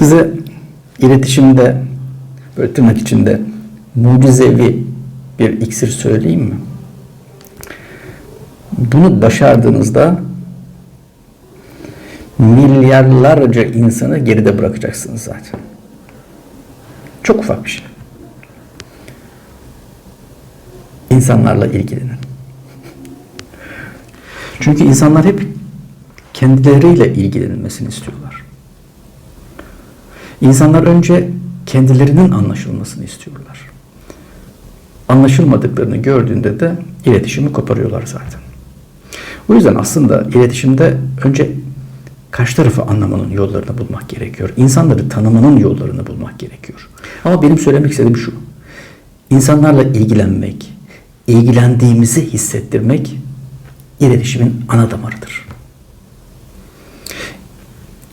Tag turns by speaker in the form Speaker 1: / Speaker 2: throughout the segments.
Speaker 1: Size iletişimde böyle tırnak içinde mucizevi bir iksir söyleyeyim mi? Bunu başardığınızda milyarlarca insanı geride bırakacaksınız zaten. Çok ufak bir şey. İnsanlarla ilgilenin. Çünkü insanlar hep kendileriyle ilgilenilmesini istiyorlar. İnsanlar önce kendilerinin anlaşılmasını istiyorlar. Anlaşılmadıklarını gördüğünde de iletişimi koparıyorlar zaten. O yüzden aslında iletişimde önce karşı tarafı anlamanın yollarını bulmak gerekiyor. İnsanları tanımanın yollarını bulmak gerekiyor. Ama benim söylemek istediğim şu. İnsanlarla ilgilenmek, ilgilendiğimizi hissettirmek iletişimin ana damarıdır.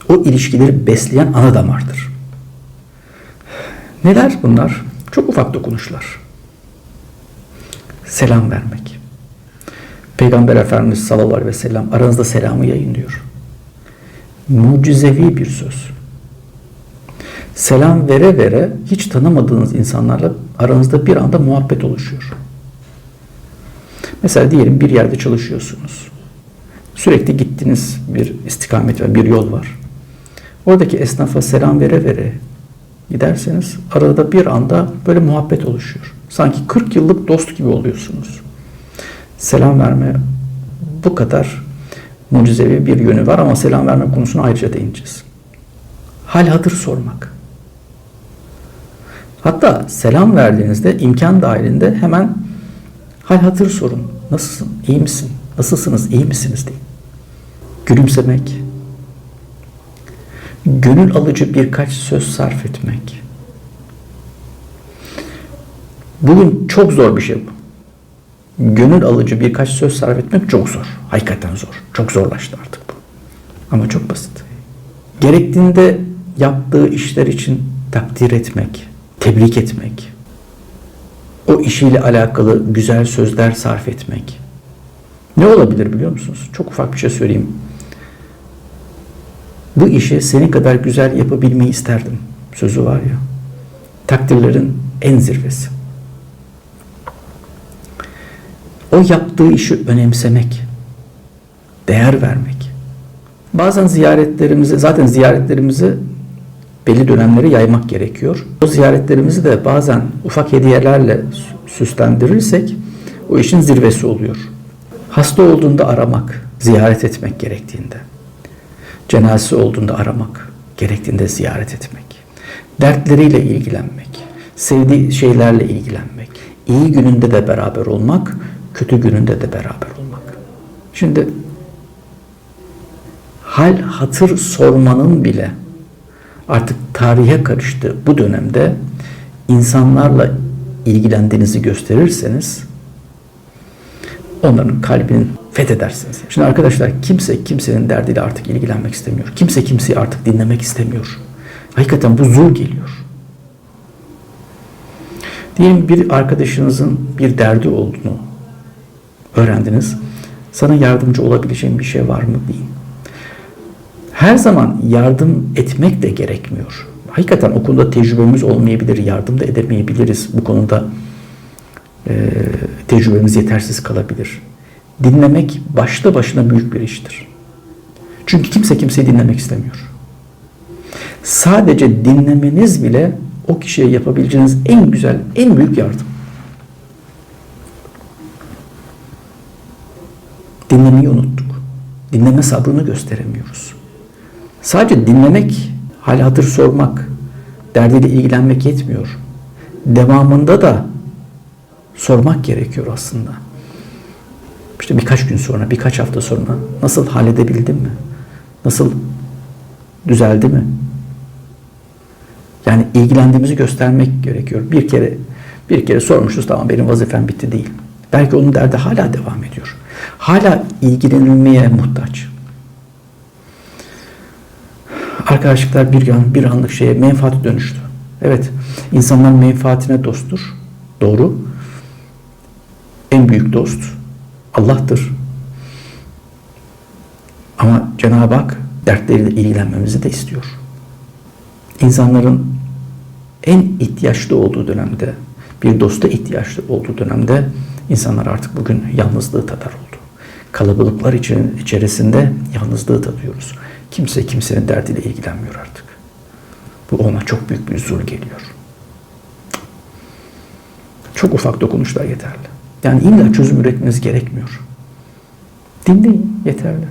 Speaker 1: O ilişkileri besleyen ana damardır. Neler bunlar? Çok ufak dokunuşlar. Selam vermek. Peygamber Efendimiz sallallahu aleyhi ve sellem aranızda selamı yayınlıyor. Mucizevi bir söz. Selam vere vere hiç tanımadığınız insanlarla aranızda bir anda muhabbet oluşuyor. Mesela diyelim bir yerde çalışıyorsunuz. Sürekli gittiğiniz bir istikamet ve bir yol var. Oradaki esnafa selam vere vere giderseniz arada bir anda böyle muhabbet oluşuyor. Sanki 40 yıllık dost gibi oluyorsunuz. Selam verme bu kadar mucizevi bir yönü var ama selam verme konusuna ayrıca değineceğiz. Hal hatır sormak. Hatta selam verdiğinizde imkan dahilinde hemen hal hatır sorun. Nasılsın? İyi misin? Nasılsınız? İyi misiniz? deyin. Gülümsemek. Gönül alıcı birkaç söz sarf etmek. Bugün çok zor bir şey bu. Gönül alıcı birkaç söz sarf etmek çok zor. Hakikaten zor. Çok zorlaştı artık bu. Ama çok basit. Gerektiğinde yaptığı işler için takdir etmek, tebrik etmek, o işiyle alakalı güzel sözler sarf etmek. Ne olabilir biliyor musunuz? Çok ufak bir şey söyleyeyim. Bu işi senin kadar güzel yapabilmeyi isterdim. Sözü var ya. Takdirlerin en zirvesi. O yaptığı işi önemsemek, değer vermek. Bazen ziyaretlerimizi, zaten ziyaretlerimizi belli dönemlere yaymak gerekiyor. O ziyaretlerimizi de bazen ufak hediyelerle süslendirirsek o işin zirvesi oluyor. Hasta olduğunda aramak, ziyaret etmek gerektiğinde. Cenazesi olduğunda aramak, gerektiğinde ziyaret etmek. Dertleriyle ilgilenmek, sevdiği şeylerle ilgilenmek. iyi gününde de beraber olmak, kötü gününde de beraber olmak. Şimdi hal hatır sormanın bile artık tarihe karıştığı bu dönemde insanlarla ilgilendiğinizi gösterirseniz onların kalbini fethedersiniz. Şimdi arkadaşlar kimse kimsenin derdiyle artık ilgilenmek istemiyor. Kimse kimseyi artık dinlemek istemiyor. Hakikaten bu zul geliyor. Diyelim bir arkadaşınızın bir derdi olduğunu öğrendiniz. Sana yardımcı olabileceğim bir şey var mı deyin. Her zaman yardım etmek de gerekmiyor. Hakikaten o konuda tecrübemiz olmayabilir, yardım da edemeyebiliriz. Bu konuda e, tecrübemiz yetersiz kalabilir. Dinlemek başta başına büyük bir iştir. Çünkü kimse kimseyi dinlemek istemiyor. Sadece dinlemeniz bile o kişiye yapabileceğiniz en güzel, en büyük yardım. Dinlemeyi unuttuk. Dinleme sabrını gösteremiyoruz. Sadece dinlemek, hal hatır sormak, derdiyle ilgilenmek yetmiyor. Devamında da sormak gerekiyor aslında. İşte birkaç gün sonra, birkaç hafta sonra nasıl halledebildin mi? Nasıl düzeldi mi? Yani ilgilendiğimizi göstermek gerekiyor. Bir kere bir kere sormuşuz tamam benim vazifem bitti değil. Belki onun derdi hala devam ediyor. Hala ilgilenilmeye muhtaç. Arkadaşlıklar bir an, bir anlık şeye menfaati dönüştü. Evet, insanlar menfaatine dosttur. Doğru. En büyük dost Allah'tır. Ama Cenab-ı Hak dertleriyle ilgilenmemizi de istiyor. insanların en ihtiyaçlı olduğu dönemde, bir dosta ihtiyaçlı olduğu dönemde insanlar artık bugün yalnızlığı tadar oldu. Kalabalıklar için, içerisinde yalnızlığı tadıyoruz. Kimse kimsenin derdiyle ilgilenmiyor artık. Bu ona çok büyük bir zul geliyor. Çok ufak dokunuşlar yeterli. Yani illa çözüm üretmeniz gerekmiyor. Dinleyin yeterli.